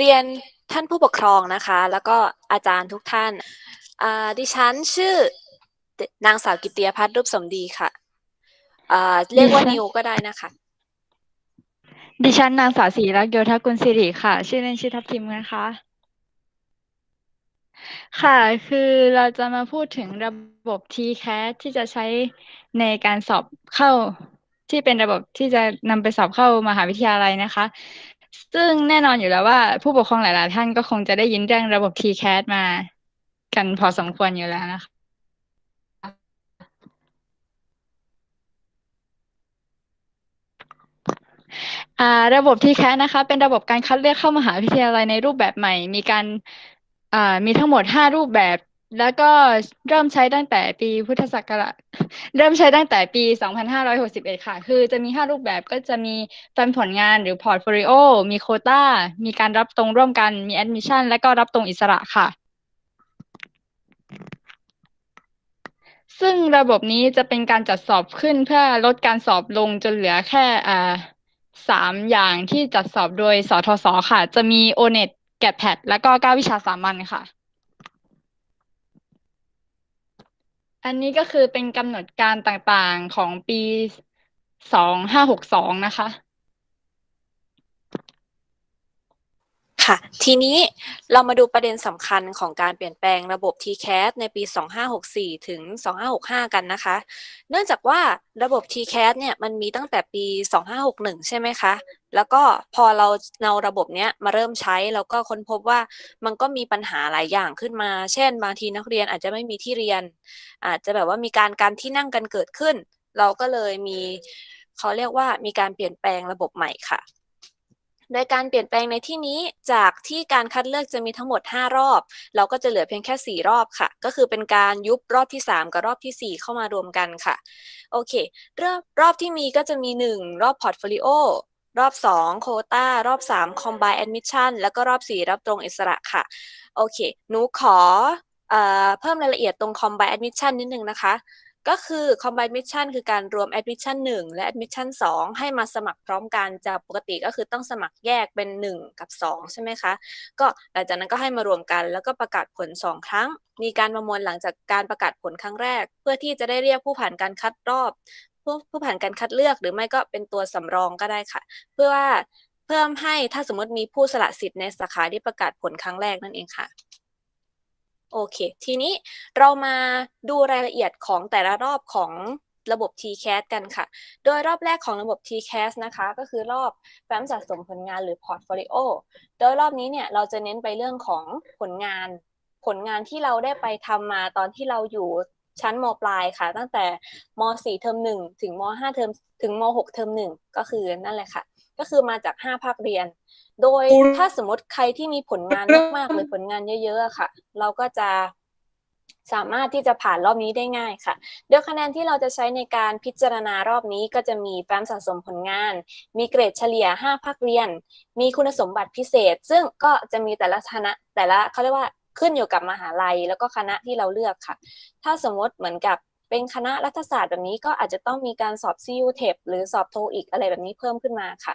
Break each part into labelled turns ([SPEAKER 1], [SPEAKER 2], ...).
[SPEAKER 1] เรียนท่านผู้ปกครองนะคะ แล้วก็อาจารย์ทุกท่านอ่าดิฉันชื่อนางสาวกิตติยพัฒน์รูปสมดีค่ะอ่าเรียกว่า
[SPEAKER 2] ดิฉัน
[SPEAKER 1] นิวก็ได้นะคะ
[SPEAKER 2] ดิฉันนางสาวศรีรักษ์โยธกุลสิริค่ะ ชื่อเล่นชื่อทัพทิมนะคะ ค่ะ คือเราจะมาพูดถึงระบบ TCAS ที่จะใช้ในการสอบเข้า ที่เป็นระบบที่จะนำไปสอบเข้ามหาวิทยาลัยนะคะ ซึ่งแน่นอนอยู่แล้วว่า ผู้ปกครองหลาย ๆ ท่านก็คงจะได้ยินเรื่องระบบ TCAS มากันพอสมควรอยู่แล้วนะคะ อ่าระบบ TCAS นะคะ เป็นระบบการคัดเลือกเข้ามหาวิทยาลัยในรูปแบบใหม่ มีการ อ่า มีทั้งหมดห้ารูปแบบ แล้วก็เริ่มใช้ตั้งแต่ปีพุทธศักราช เริ่มใช้ตั้งแต่ปี2561ค่ะ คือจะมีห้ารูปแบบก็จะมีแฟ้มผลงานหรือพอร์ตโฟลิโอ มีโควต้า มีการรับตรงร่วมกัน มีแอดมิชชั่น และก็รับตรงอิสระค่ะ ซึ่งระบบนี้จะเป็นการจัดสอบขึ้นเพื่อลดการสอบลงจนเหลือแค่อ่าสามอย่างที่จัดสอบโดยสทศค่ะ จะมี o n e t แกะแพดแล้วก็เก้าวิชาสามัญค่ะ อันนี้ก็คือเป็นกำหนดการต่างๆของปีสองห้าหกสองนะคะ
[SPEAKER 1] ค่ะทีนี้เรามาดูประเด็นสำคัญของการเปลี่ยนแปลงระบบ TCAS ในปี 2564 ถึง 2565 กันนะคะ เนื่องจากว่าระบบ TCAS เนี่ยมันมีตั้งแต่ปี 2561 ใช่ไหมคะ แล้วก็พอเราเอาระบบเนี้ยมาเริ่มใช้เราก็ค้นพบว่ามันก็มีปัญหาหลายอย่างขึ้นมา เช่น บางทีนักเรียนอาจจะไม่มีที่เรียน อาจจะแบบว่ามีการการที่นั่งกันเกิดขึ้น เราก็เลยมีเขาเรียกว่ามีการเปลี่ยนแปลงระบบใหม่ค่ะ โดยการเปลี่ยนแปลงในที่นี้จากที่การคัดเลือกจะมีทั้งหมด 5 รอบ เราก็จะเหลือเพียงแค่ 4 รอบค่ะ ก็คือเป็นการยุบรอบที่ 3 กับรอบทีสี่4 เข้ามารวมกันค่ะ โอเครอบรอบที่มีก็จะมี 1 รอบพอร์ตโฟลิโอ รอบ2โคตารอบ3 Combine Admission แล้วก็รอบ4รับตรงอิสระค่ะ โอเค หนูขอเอ่อเพิ่มรายละเอียดตรง Combine Admission นิดนึงนะคะ ก็คือ Combine Admission คือการรวม Admission 1และ Admission 2ให้มาสมัครพร้อมกันจากปกติก็คือต้องสมัครแยกเป็น1กับ2ใช่ไหมคะ ก็หลังจากนั้นก็ให้มารวมกันแล้วก็ประกาศผล2ครั้งมีการประมวลหลังจากการประกาศผลครั้งแรก เพื่อที่จะได้เรียกผู้ผ่านการคัดรอบ ผู้ผู้ผ่านการคัดเลือกหรือไม่ก็เป็นตัวสำรองก็ได้ค่ะ เพื่อว่าเพิ่มให้ถ้าสมมติมีผู้สละสิทธิ์ในสาขาที่ประกาศผลครั้งแรกนั่นเองค่ะโอเค ทีนี้เรามาดูรายละเอียดของแต่ละรอบของระบบ TCAS กันค่ะ โดยรอบแรกของระบบ TCAS นะคะ ก็คือรอบแฟ้มสะสมผลงานหรือ Portfolio โดยรอบนี้เนี่ยเราจะเน้นไปเรื่องของผลงาน ผลงานที่เราได้ไปทำมาตอนที่เราอยู่ ชั้นมปลายค่ะ ตั้งแต่ม .4 เทอม1ถึงม .5 เทอมถึงม .6 เทอม1ก็คือนั่นแหละค่ะ ก็คือมาจาก5ภาคเรียน โดยถ้าสมมติใครที่มีผลงานมากๆหรือผลงานเยอะๆอะค่ะ เราก็จะสามารถที่จะผ่านรอบนี้ได้ง่ายค่ะ โดยคะแนนที่เราจะใช้ในการพิจารณารอบนี้ก็จะมีแฟ้มสะสมผลงาน มีเกรดเฉลี่ย 5 ภาคเรียน มีคุณสมบัติพิเศษ ซึ่งก็จะมีแต่ละคณะแต่ละเขาเรียกว่า ขึ้นอยู่กับมหาลัย แล้วก็คณะที่เราเลือกค่ะ ถ้าสมมติเหมือนกับเป็นคณะรัฐศาสตร์แบบนี้ก็อาจจะต้องมีการสอบ CU TEP หรือสอบโทอีกอะไรแบบนี้เพิ่มขึ้นมาค่ะ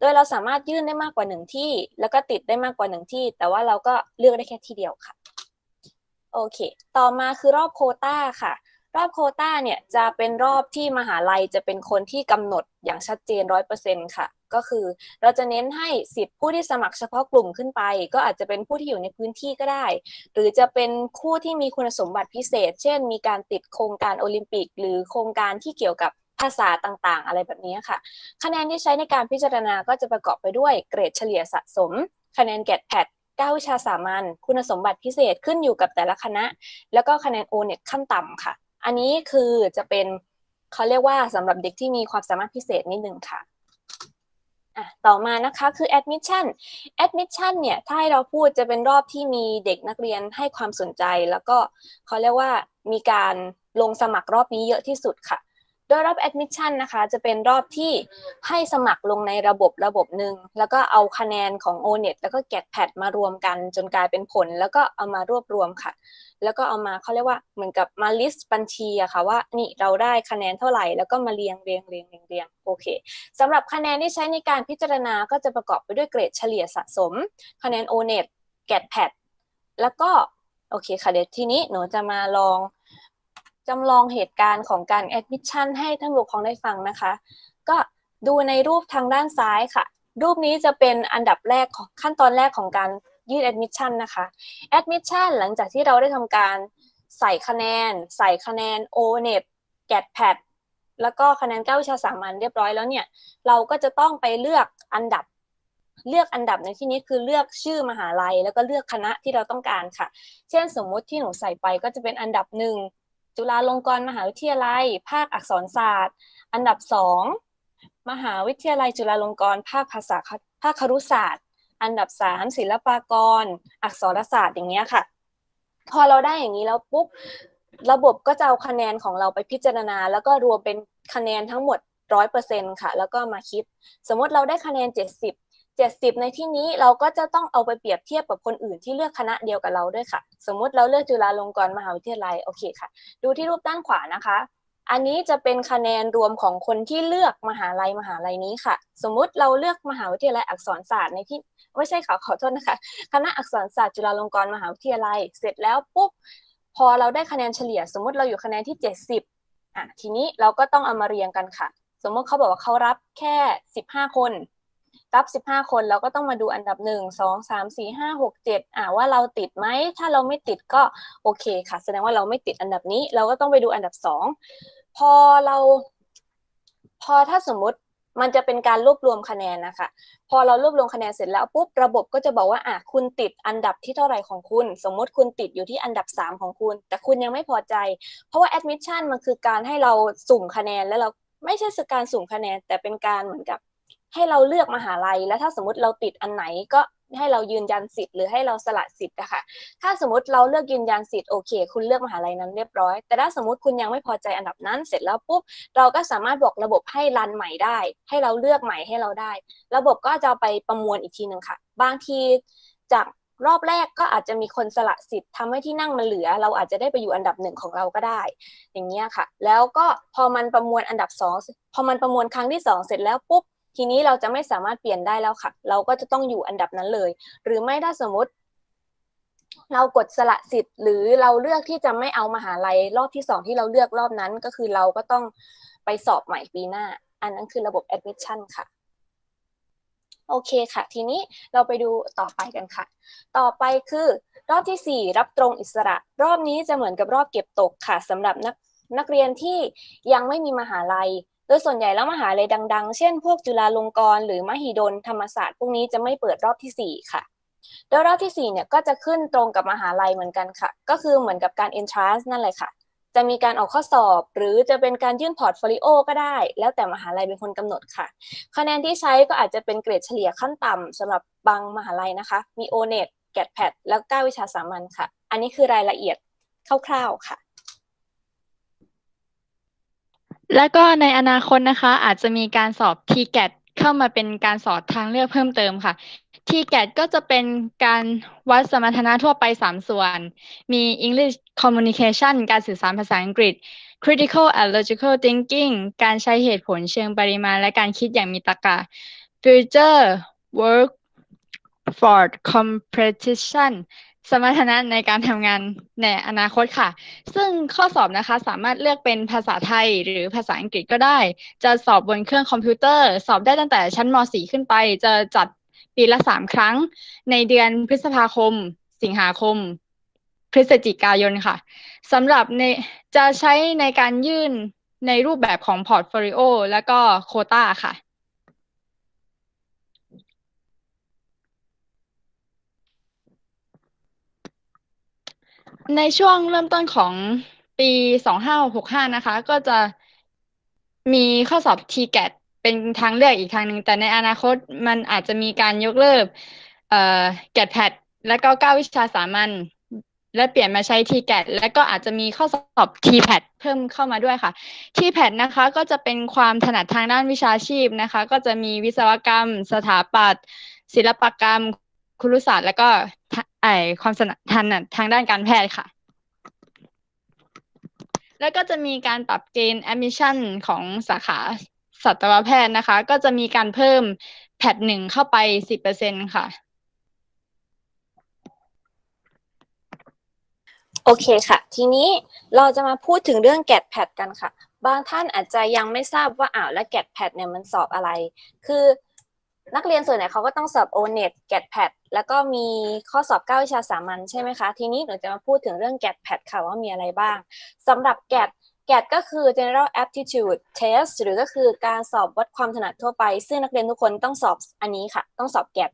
[SPEAKER 1] โดยเราสามารถยื่นได้มากกว่าหนึ่งที่ แล้วก็ติดได้มากกว่าหนึ่งที่ แต่ว่าเราก็เลือกได้แค่ที่เดียวค่ะ โอเค ต่อมาคือรอบโคต้าค่ะรอบโคต้าเนี่ยจะเป็นรอบที่มหาลัยจะเป็นคนที่กำหนดอย่างชัดเจนร้อยเปอร์เซ็นค่ะ ก็คือ เราจะเน้นให้สิทธิ์ผู้ที่สมัครเฉพาะกลุ่มขึ้นไป ก็อาจจะเป็นผู้ที่อยู่ในพื้นที่ก็ได้ หรือจะเป็นคู่ที่มีคุณสมบัติพิเศษ เช่น มีการติดโครงการโอลิมปิก หรือโครงการที่เกี่ยวกับภาษาต่างๆ อะไรแบบนี้ค่ะ คะแนนที่ใช้ในการพิจารณาก็จะประกอบไปด้วยเกรดเฉลี่ยสะสม คะแนนแกดแพด9วิชาสามัญคุณสมบัติพิเศษขึ้นอยู่กับแต่ละคณะ แล้วก็คะแนน O-NET ขั้นต่ำค่ะ อันนี้คือจะเป็นเขาเรียกว่าสำหรับเด็กที่มีความสามารถพิเศษนิดนึงค่ะ อะต่อมานะคะคือ admission admission เนี่ยถ้าให้เราพูดจะเป็นรอบที่มีเด็กนักเรียนให้ความสนใจ แล้วก็เขาเรียกว่ามีการลงสมัครรอบนี้เยอะที่สุดค่ะ ดยรอบ admission นะคะจะเป็นรอบที่ให้สมัครลงในระบบระบบหนึ่งแล้วก็เอาคะแนนของ ONET แล้วก็ GATPAD มารวมกันจนกลายเป็นผล แล้วก็เอามารวบรวมค่ะ แล้วก็เอามาเขาเรียกว่าเหมือนกับมา list บัญชีอะค่ะว่านี่เราได้คะแนนเท่าไหร่ แล้วก็มาเรียงเรียงเรียงเรียงเรียงโอเคสำหรับคะแนนที่ใช้ในการพิจารณาก็จะประกอบไปด้วยเกรดเฉลี่ยสะสม คะแนน ONET GATPAD แล้วก็โอเคค่ะเดี๋ยวทีนี้หนูจะมาลอง จำลองเหตุการณ์ของการแอดมิชชั่นให้ท่านผู้ปกครองได้ฟังนะคะ ก็ดูในรูปทางด้านซ้ายค่ะ รูปนี้จะเป็นอันดับแรกของขั้นตอนแรกของการยื่นแอดมิชชั่นนะคะแอดมิชชั่นหลังจากที่เราได้ทำการใส่คะแนน ใส่คะแนน o n e t GATPAD แล้วก็คะแนน9วิชาสามัญเรียบร้อยแล้วเนี่ย เราก็จะต้องไปเลือกอันดับ เลือกอันดับในที่นี้คือเลือกชื่อมหาลัย แล้วก็เลือกคณะที่เราต้องการค่ะ เช่นสมมุติที่หนูใส่ไปก็จะเป็นอันดับหนึ่ง จุฬาลงกรณ์มหาวิทยาลัย ภาคอักษรศาสตร์ อันดับสองมหาวิทยาลัยจุฬาลงกรณ์ภาคภาษาภาคครุศาสตร์ อันดับสามศิลปากร อักษรศาสตร์อย่างเงี้ยค่ะ พอเราได้อย่างนี้แล้วปุ๊บระบบก็จะเอาคะแนนของเราไปพิจารณา แล้วก็รวมเป็นคะแนนทั้งหมดร้อยเปอร์เซ็นค่ะ แล้วก็มาคิด สมมติเราได้คะแนนเจ็ดสิบ 70 ในที่นี้เราก็จะต้องเอาไปเปรียบเทียบกับคนอื่นที่เลือกคณะเดียวกับเราด้วยค่ะ สมมุติเราเลือกจุฬาลงกรณ์มหาวิทยาลัยโอเคค่ะ ดูที่รูปด้านขวานะคะ อันนี้จะเป็นคะแนนรวมของคนที่เลือกมหาลัยมหาลัยนี้ค่ะ สมมุติเราเลือกมหาวิทยาลัยอักษรศาสตร์ในที่ไม่ใช่ค่ะขอโทษนะคะ คณะอักษรศาสตร์จุฬาลงกรณ์มหาวิทยาลัย เสร็จแล้วปุ๊บพอเราได้คะแนนเฉลี่ย สมมติเราอยู่คะแนนที่ 70อะทีนี้เราก็ต้องเอามาเรียงกันค่ะ สมมติเขาบอกว่าเขารับแค่ 15 คน รับสิบห้าคนเราก็ต้องมาดูอันดับหนึ่งสองสามสี่ห้าหกเจ็ดอ่าว่าเราติดไหมถ้าเราไม่ติดก็โอเคค่ะ แสดงว่าเราไม่ติดอันดับนี้ เราก็ต้องไปดูอันดับสองพอเรา พอถ้าสมมุติมันจะเป็นการรวบรวมคะแนนนะคะ พอเรารวบรวมคะแนนเสร็จแล้วปุ๊บระบบก็จะบอกว่าอะคุณติดอันดับที่เท่าไหร่ของคุณ สมมติคุณติดอยู่ที่อันดับสามของคุณ แต่คุณยังไม่พอใจ เพราะว่า admission มันคือการให้เราสุ่มคะแนนแล้วเราไม่ใช่สการสุ่มคะแนน แต่เป็นการเหมือนกับ ให้เราเลือกมหาลัย แล้วถ้าสมมติเราติดอันไหนก็ให้เรายืนยันสิทธิ์หรือให้เราสละสิทธิ์นะคะถ้าสมมติเราเลือกยืนยันสิทธิ์โอเค คุณเลือกมหาลัยนั้นเรียบร้อย แต่ถ้าสมมติคุณยังไม่พอใจอันดับนั้น เสร็จแล้วปุ๊บเราก็สามารถบอกระบบให้รันใหม่ได้ ให้เราเลือกใหม่ให้เราได้ ระบบก็จะไปประมวลอีกทีหนึ่งค่ะ บางทีจากรอบแรกก็อาจจะมีคนสละสิทธิ์ทำให้ที่นั่งมันเหลือ เราอาจจะได้ไปอยู่อันดับหนึ่งของเราก็ได้ อย่างเงี้ยค่ะ แล้วก็พอมันประมวลอันดับสองพอมันประมวลครั้งที่สองเสร็จแล้วปุ๊บ ทีนี้เราจะไม่สามารถเปลี่ยนได้แล้วค่ะ เราก็จะต้องอยู่อันดับนั้นเลย หรือไม่ถ้าสมมติ เรากดสละสิทธิ์ หรือเราเลือกที่จะไม่เอามาหาลัยรอบที่สองที่เราเลือกรอบนั้น ก็คือเราก็ต้องไปสอบใหม่ปีหน้า อันนั้นคือระบบ admission ค่ะโอเคค่ะ ทีนี้เราไปดูต่อไปกันค่ะ ต่อไปคือ รอบที่ 4 รับตรงอิสระ รอบนี้จะเหมือนกับรอบเก็บตกค่ะสำหรับนักนักเรียนที่ยังไม่มีมหาลัย โดยส่วนใหญ่แล้วมหาลัยดัง ๆ เช่น พวกจุฬาลงกรณ์หรือมหิดลธรรมศาสตร์พวกนี้จะไม่เปิดรอบที่ 4 ค่ะโดยรอบที่4เนี่ยก็จะขึ้นตรงกับมหาลัยเหมือนกันค่ะ ก็คือเหมือนกับการ entrance นั่นเลยค่ะ จะมีการออกข้อสอบ หรือจะเป็นการยื่นพอร์ตโฟลิโอก็ได้ แล้วแต่มหาลัยเป็นคนกำหนดค่ะ คะแนนที่ใช้ก็อาจจะเป็นเกรดเฉลี่ยขั้นต่ำสำหรับบางมหาลัยนะคะ มี O-NET GAT-PAD แล้ว9วิชาสามัญค่ะ อันนี้คือรายละเอียดคร่าวๆค่ะ
[SPEAKER 2] แล้วก็ในอนาคตนะคะ อาจจะมีการสอบ TGAT เข้ามาเป็นการสอบทางเลือกเพิ่มเติมค่ะ TGAT ก็จะเป็นการวัดสมรรถนะทั่วไปสามส่วน มี English Communication การสื่อสารภาษาอังกฤษ Critical and Logical Thinking การใช้เหตุผลเชิงปริมาณ และการคิดอย่างมีตรรกะ Future Work for Competition สมรรถนะในการทำงานในอนาคตค่ะ ซึ่งข้อสอบนะคะสามารถเลือกเป็นภาษาไทยหรือภาษาอังกฤษก็ได้ จะสอบบนเครื่องคอมพิวเตอร์ สอบได้ตั้งแต่ชั้นม .4 ขึ้นไป จะจัดปีละสามครั้ง ในเดือนพฤษภาคม สิงหาคม พฤศจิกายนค่ะสำหรับในจะใช้ในการยื่นในรูปแบบของพอร์ตโฟลิโอและก็โคตาค่ะ ในช่วงเริ่มต้นของปีสองห้าหกห้านะคะ ก็จะมีข้อสอบ TGAT เป็นทางเลือกอีกทางหนึ่งแต่ในอนาคตมันอาจจะมีการยกเลิกเอ่อ GAT-PAT และก็เก้าวิชาสามัญและเปลี่ยนมาใช้ TGAT แล้วก็อาจจะมีข้อสอบ TPAT เพิ่มเข้ามาด้วยค่ะ TPAT นะคะก็จะเป็นความถนัดทางด้านวิชาชีพนะคะ ก็จะมีวิศวกรรม สถาปัตย์ศิลปกรรม ครุศาสตร์ แล้วก็ ไอความถนัดทางด้านการแพทย์ค่ะ แล้วก็จะมีการปรับเกณฑ์ admission ของสาขาสัตวแพทย์นะคะ ก็จะมีการเพิ่มแพทหนึ่งเข้าไปสิบเปอร์เซ็นค่ะ
[SPEAKER 1] โอเคค่ะ ทีนี้เราจะมาพูดถึงเรื่องแกดแพดกันค่ะ บางท่านอาจจะยังไม่ทราบว่าอ้าวแล้วแกดแพดเนี่ยมันสอบอะไร คือ นักเรียนส่วนใหญ่เขาก็ต้องสอบ O-NET แกดแพดแล้วก็มีข้อสอบ 9 วิชาสามัญใช่ไหมคะ ทีนี้เราจะมาพูดถึงเรื่องแกดแพดค่ะว่ามีอะไรบ้างสำหรับแกด แกดก็คือ general aptitude test หรือก็คือการสอบวัดความถนัดทั่วไป ซึ่งนักเรียนทุกคนต้องสอบอันนี้ค่ะ ต้องสอบแกด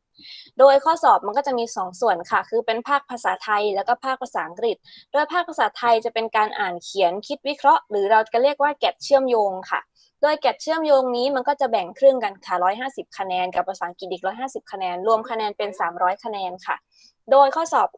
[SPEAKER 1] โดยข้อสอบมันก็จะมี 2 ส่วนค่ะ คือเป็นภาคภาษาไทยแล้วก็ภาคภาษาอังกฤษ โดยภาคภาษาไทยจะเป็นการอ่านเขียนคิดวิเคราะห์ หรือเราจะเรียกว่าแกดเชื่อมโยงค่ะ โดยแกดเชื่อมโยงนี้มันก็จะแบ่งครึ่งกันค่ะ 150 คะแนน กับภาษาอังกฤษอีก150 คะแนน รวมคะแนนเป็น 300 คะแนนค่ะ โดยข้อสอบ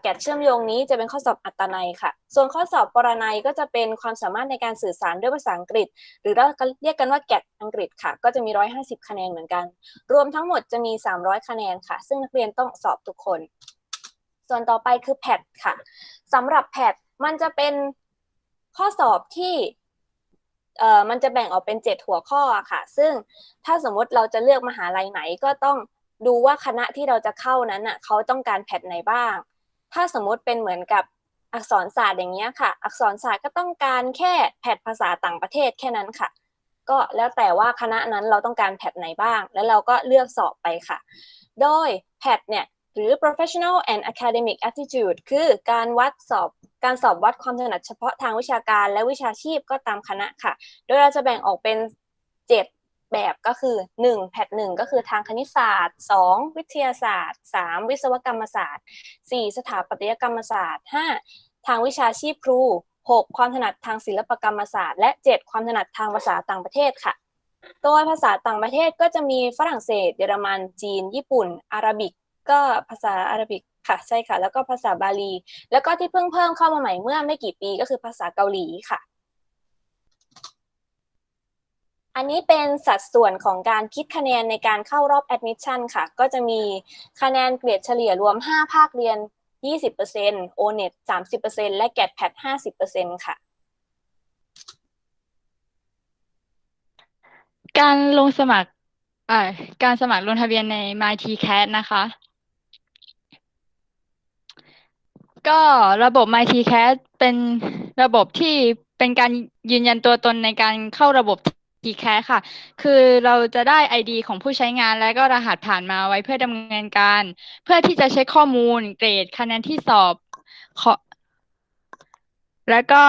[SPEAKER 1] แกดเชื่อมโยงนี้จะเป็นข้อสอบอัตนัยค่ะ ส่วนข้อสอบปรนัยก็จะเป็นความสามารถในการสื่อสารด้วยภาษาอังกฤษ หรือเราเรียกกันว่าแกดอังกฤษค่ะ ก็จะมี 150 คะแนนเหมือนกัน รวมทั้งหมดจะมี 300 คะแนนค่ะ ซึ่งนักเรียนต้องสอบทุกคน ส่วนต่อไปคือแพทค่ะสำหรับแพทมันจะเป็นข้อสอบที่เอ่อมันจะแบ่งออกเป็น 7 หัวข้อค่ะ ซึ่งถ้าสมมติเราจะเลือกมหาลัยไหนก็ต้องดูว่าคณะที่เราจะเข้านั้นอะเขาต้องการแพทไหนบ้าง ถ้าสมมติเป็นเหมือนกับอักษรศาสตร์อย่างเงี้ยค่ะ อักษรศาสตร์ก็ต้องการแค่แพทภาษาต่างประเทศแค่นั้นค่ะ ก็แล้วแต่ว่าคณะนั้นเราต้องการแพทไหนบ้าง แล้วเราก็เลือกสอบไปค่ะ โดยแพทเนี่ยหรือ professional and academic aptitude คือการวัดสอบการสอบวัดความถนัดเฉพาะทางวิชาการและวิชาชีพก็ตามคณะค่ะ โดยเราจะแบ่งออกเป็น 7 แบบก็คือ 1. แพทหนึ่งก็คือทางคณิตศาสตร์ 2. วิทยาศาสตร์ 3. วิศวกรรมศาสตร์ 4. สถาปัตยกรรมศาสตร์ 5. ทางวิชาชีพครู 6. ความถนัดทางศิลปกรรมศาสตร์ และ 7. ความถนัดทางภาษาต่างประเทศค่ะโดยภาษาต่างประเทศก็จะมีฝรั่งเศส เยอรมัน จีน ญี่ปุ่น อาหรับิก ก็ภาษาอาหรับิกค่ะใช่ค่ะ แล้วก็ภาษาบาลี แล้วก็ที่เพิ่งเพิ่มเข้ามาใหม่เมื่อไม่กี่ปีก็คือภาษาเกาหลีค่ะ อันนี้เป็นสัดส่วนของการคิดคะแนนในการเข้ารอบ admission ค่ะ ก็จะมีคะแนนเกรดเฉลี่ยรวม 5 ภาคเรียน 20% O-NET 30%และ GAT-PAT 50%ค่ะ
[SPEAKER 2] การลงสมัครการสมัครลงทะเบียนใน MyTCAT นะคะ ก็ระบบ MyTCAT เป็นระบบที่เป็นการยืนยันตัวตนในการเข้าระบบ t c a ค่ะ คือเราจะได้ ID ของผู้ใช้งานและก็รหัสผ่านมาไว้เพื่อดำเนินการ เพื่อที่จะเช็คข้อมูลเกรดคะแนนที่สอบแล้วก็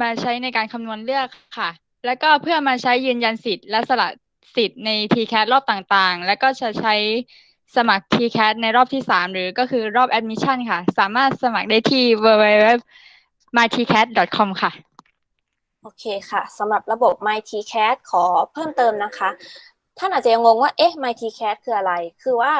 [SPEAKER 2] มาใช้ในการคำนวณเลือกค่ะ แล้วก็เพื่อมาใช้ยืนยันสิทธิ์และสละสิทธิ์ใน TCAT รอบต่างๆ แล้วก็จะใช้สมัคร TCAT ในรอบที่ 3 หรือก็คือรอบ admission ค่ะ สามารถสมัครได้ที่ www.mytcat.com ค่ะ
[SPEAKER 1] โอเคค่ะสำหรับระบบ MyTCAT ขอเพิ่มเติมนะคะ ท่านอาจจะยังงงว่าเอ๊ะ MyTCAT คืออะไร คือว่า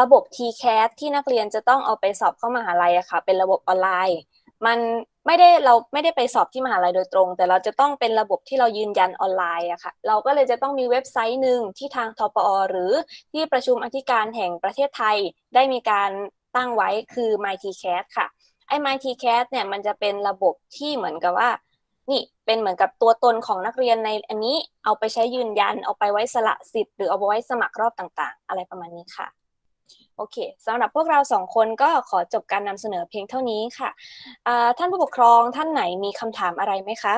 [SPEAKER 1] ระบบ TCAT ที่นักเรียนจะต้องเอาไปสอบเข้ามหาลัยอะค่ะ เป็นระบบออนไลน์ มันไม่ได้เราไม่ได้ไปสอบที่มหาลัยโดยตรง แต่เราจะต้องเป็นระบบที่เรายืนยันออนไลน์อะค่ะ เราก็เลยจะต้องมีเว็บไซต์หนึ่งที่ทางทปอ หรือที่ประชุมอธิการแห่งประเทศไทย ได้มีการตั้งไว้คือ MyTCAT ค่ะไอ้ MyTCAT เนี่ยมันจะเป็นระบบที่เหมือนกับว่า นี่เป็นเหมือนกับตัวตนของนักเรียนในอันนี้เอาไปใช้ยืนยัน เอาไปไว้สละสิทธิ์ หรือเอาไปไว้สมัครรอบต่างๆ อะไรประมาณนี้ค่ะโอเคสำหรับพวกเราสองคนก็ขอจบการนำเสนอเพียงเท่านี้ค่ะท่านผู้ปกครองท่านไหนมีคำถามอะไรไหมคะ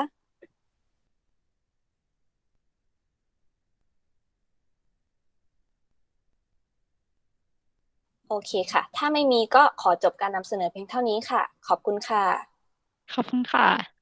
[SPEAKER 1] โอเคค่ะ ถ้าไม่มีก็ขอจบการนำเสนอเพียงเท่านี้ค่ะ ขอบคุณค่ะ
[SPEAKER 2] ขอบคุณค่ะ